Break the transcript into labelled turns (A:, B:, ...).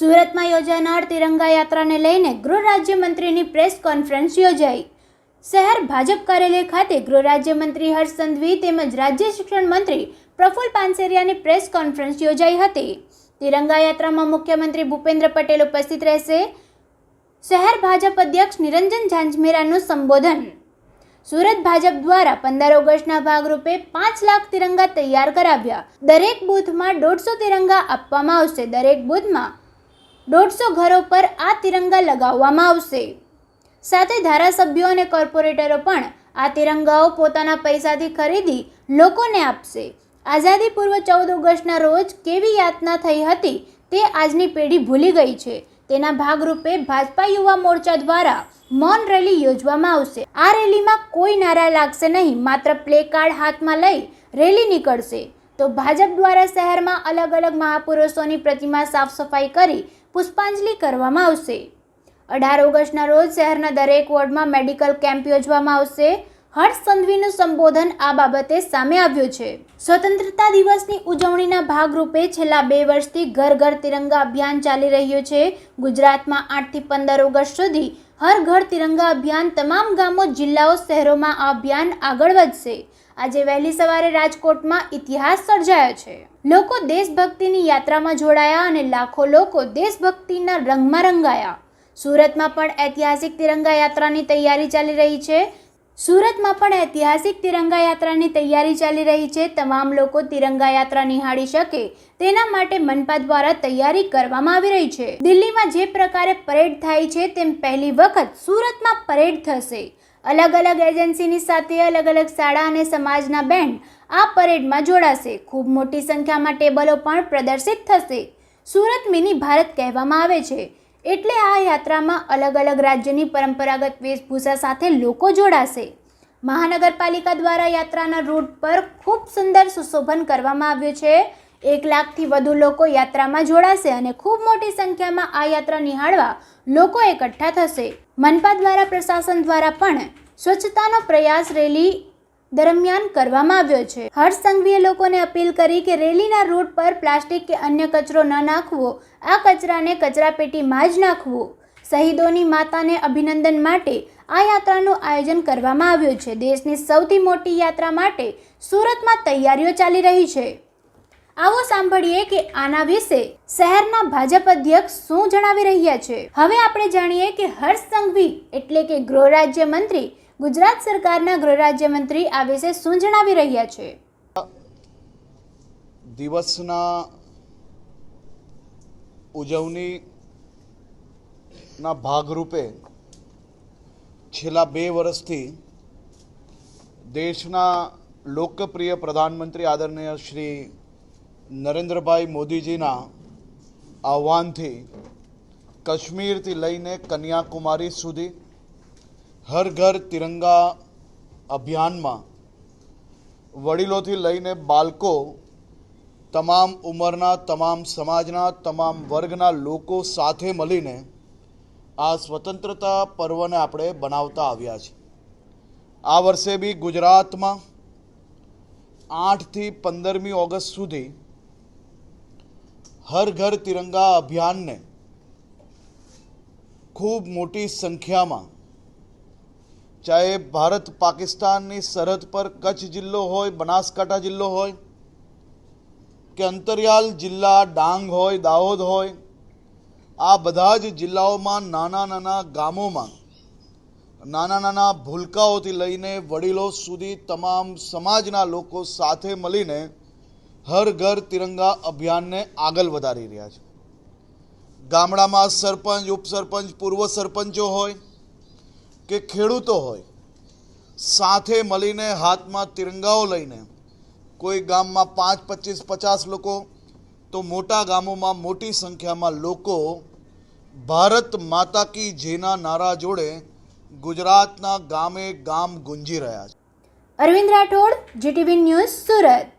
A: સુરતમાં યોજાનાર તિરંગા યાત્રાને લઈને ગૃહ રાજ્યમંત્રીની પ્રેસ કોન્ફરન્સ યોજાઈ. શહેર ભાજપ કાર્યાલય ખાતે ગૃહ રાજ્યમંત્રી હર્ષ સંઘવી તેમજ રાજ્ય શિક્ષણ મંત્રી પ્રફુલ પાનસેરિયાની પ્રેસ કોન્ફરન્સ યોજાઈ હતી. તિરંગા યાત્રામાં મુખ્યમંત્રી ભૂપેન્દ્ર પટેલ ઉપસ્થિત રહેશે. શહેર ભાજપ અધ્યક્ષ નિરંજન ઝાંઝમેરાનું સંબોધન. સુરત ભાજપ દ્વારા પંદર ઓગસ્ટના ભાગરૂપે પાંચ લાખ તિરંગા તૈયાર કરાવ્યા. દરેક બૂથમાં દોઢસો તિરંગા આપવામાં આવશે. દરેક બૂથમાં દોઢસો ઘરો પર આ તિરંગા લગાવવામાં આવશે. સાથે ધારાસભ્યો અને કોર્પોરેટરો પણ આ તિરંગાઓ પોતાના પૈસાથી ખરીદી લોકોને આપશે. આઝાદી પૂર્વ ચૌદ ઓગસ્ટના રોજ કેવી યાતના થઈ હતી તે આજની પેઢી ભૂલી ગઈ છે. તેના ભાગરૂપે ભાજપા યુવા મોરચા દ્વારા મૌન રેલી યોજવામાં આવશે. આ રેલીમાં કોઈ નારા લાગશે નહીં, માત્ર પ્લે કાર્ડ હાથમાં લઈ રેલી નીકળશે. તો ભાજપ દ્વારા શહેરમાં અલગ અલગ મહાપુરુષોની પ્રતિમા સાફ સફાઈ કરી પુષ્પાંજલિ કરવામાં આવશે. અઢાર ઓગસ્ટના રોજ શહેરના દરેક વોર્ડમાં મેડિકલ કેમ્પ યોજવામાં આવશે. હર્ષ સંઘવીનું સંબોધન આ બાબતે સામે આવ્યું છે. સ્વતંત્રતા દિવસની ઉજવણીના ભાગરૂપે છેલ્લા બે વર્ષથી ઘર ઘર તિરંગા અભિયાન ચાલી રહ્યું છે. ગુજરાતમાં આઠથી પંદર ઓગસ્ટ સુધી હર ઘર તિરંગા અભિયાન તમામ ગામો, જિલ્લાઓ, શહેરોમાં આ અભિયાન આગળ વધશે. આજે વહેલી સવારે રાજકોટમાં ઇતિહાસ સર્જાયો છે. લોકો દેશભક્તિની યાત્રામાં જોડાયા અને લાખો લોકો દેશભક્તિના રંગમાં રંગાયા. સુરતમાં પણ ઐતિહાસિક તિરંગા યાત્રાની તૈયારી ચાલી રહી છે. સુરતમાં પણ ઐતિહાસિક તિરંગા યાત્રાની તૈયારી ચાલી રહી છે. તમામ લોકો તિરંગા યાત્રા નિહાળી શકે તેના માટે મનપા દ્વારા તૈયારી કરવામાં આવી રહી છે. દિલ્હીમાં જે પ્રકારે પરેડ થાય છે તેમ પહેલી વખત સુરતમાં પરેડ થશે. અલગ અલગ એજન્સીની સાથે અલગ અલગ શાળા અને સમાજના બેન્ડ આ પરેડમાં જોડાશે. ખૂબ મોટી સંખ્યામાં ટેબલો પણ પ્રદર્શિત થશે. સુરત મિની ભારત કહેવામાં આવે છે. એટલે આ યાત્રામાં અલગ અલગ રાજ્યની પરંપરાગત વેશભૂષા સાથે લોકો જોડાશે. મહાનગરપાલિકા દ્વારા યાત્રાના રૂટ પર ખૂબ સુંદર સુશોભન કરવામાં આવ્યું છે. એક લાખથી વધુ લોકો યાત્રામાં જોડાશે અને ખૂબ મોટી સંખ્યામાં આ યાત્રા નિહાળવા લોકો એકઠા થશે. મનપા દ્વારા પ્રશાસન દ્વારા પણ સ્વચ્છતાનો પ્રયાસ રેલી દરમિયાન કરવામાં આવ્યો છે. હર્ષ સંઘવીએ લોકોને અપીલ કરી કે રેલીના રૂટ પર પ્લાસ્ટિક કે અન્ય કચરો ન નાખવો, આ કચરાને કચરાપેટીમાં જ નાખવો. શહીદોની માતાને અભિનંદન માટે આ યાત્રાનું આયોજન કરવામાં આવ્યું છે. દેશની સૌથી મોટી યાત્રા માટે સુરતમાં તૈયારીઓ ચાલી રહી છે. આવો સાંભળીએ કે આના વિશે શહેરના ભાજપ અધ્યક્ષ શું જણાવી રહ્યા છે. હવે આપણે જાણીએ કે હર્ષ સંઘવી એટલે કે ગૃહ રાજ્ય મંત્રી, ગુજરાત સરકારના ગૃહ રાજ્યમંત્રી આ વિશે શું જણાવી રહ્યા છે?
B: દિવસના ઉજવણીના ભાગરૂપે છેલ્લા બે વર્ષથી દેશના લોકપ્રિય પ્રધાનમંત્રી આદરણીય શ્રી નરેન્દ્રભાઈ મોદીજીના આહ્વાનથી કાશ્મીરથી લઈને કન્યાકુમારી સુધી હર ઘર તિરંગા અભિયાનમાં વડીલોથી લઈને બાળકો, તમામ ઉંમરના, તમામ સમાજના, તમામ વર્ગના લોકો સાથે મળીને આ સ્વતંત્રતા પર્વને આપણે બનાવતા આવ્યા છે આ વર્ષે બી ગુજરાતમાં આઠથી પંદરમી ઓગસ્ટ સુધી હર ઘર તિરંગા અભિયાનને ખૂબ મોટી સંખ્યામાં, ચાહે ભારત પાકિસ્તાનની સરહદ પર કચ્છ જિલ્લો હોય, બનાસકાંઠા જિલ્લો હોય, કે અંતરિયાલ જિલ્લા, ડાંગ હોય, દાહોદ હોય, આ બધા જ જિલ્લાઓમાં નાના નાના ગામોમાં, નાના નાના ભૂલકાઓથી લઈને વડીલો સુધી તમામ સમાજના લોકો સાથે મળીને હર ઘર તિરંગા અભિયાનને આગળ વધારી રહ્યા છે. ગામડામાં સરપંચ, ઉપસરપંચ, પૂર્વ સરપંચો હોય કે ખેડૂતો હોય, સાથે મળીને હાથમાં તિરંગાઓ લઈને કોઈ ગામમાં પાંચ, પચીસ, પચાસ લોકો, તો મોટા ગામોમાં મોટી સંખ્યામાં લોકો ભારત માતા કી જેના નારા જોડે ગુજરાતના ગામે ગામ ગુંજી રહ્યા છે.
A: Arvind Rathod, GTV news Surat.